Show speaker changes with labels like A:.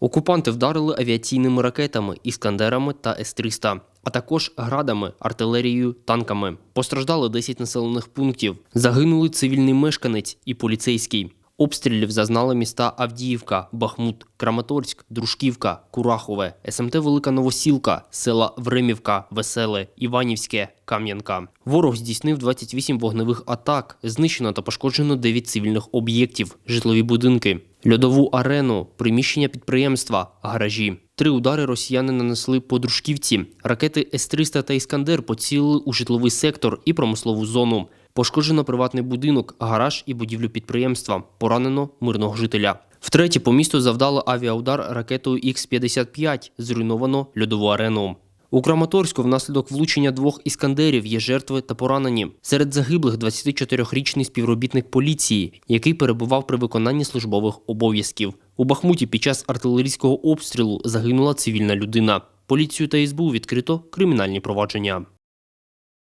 A: Окупанти вдарили авіаційними ракетами, іскандерами та С-300, а також градами, артилерією, танками. Постраждали 10 населених пунктів. Загинули цивільний мешканець і поліцейський. Обстрілів зазнали міста Авдіївка, Бахмут, Краматорськ, Дружківка, Курахове, СМТ Велика Новосілка, села Времівка, Веселе, Іванівське, Кам'янка. Ворог здійснив 28 вогневих атак, знищено та пошкоджено 9 цивільних об'єктів, житлові будинки, льодову арену, приміщення підприємства, гаражі. Три удари росіяни нанесли по Дружківці. Ракети С-300 та Іскандер поцілили у житловий сектор і промислову зону. Пошкоджено приватний будинок, гараж і будівлю підприємства. Поранено мирного жителя. Втретє по місту завдало авіаудар ракетою Х-55. Зруйновано льодову арену. У Краматорську внаслідок влучення двох іскандерів є жертви та поранені. Серед загиблих 24-річний співробітник поліції, який перебував при виконанні службових обов'язків. У Бахмуті під час артилерійського обстрілу загинула цивільна людина. Поліцію та СБУ відкрито кримінальні провадження.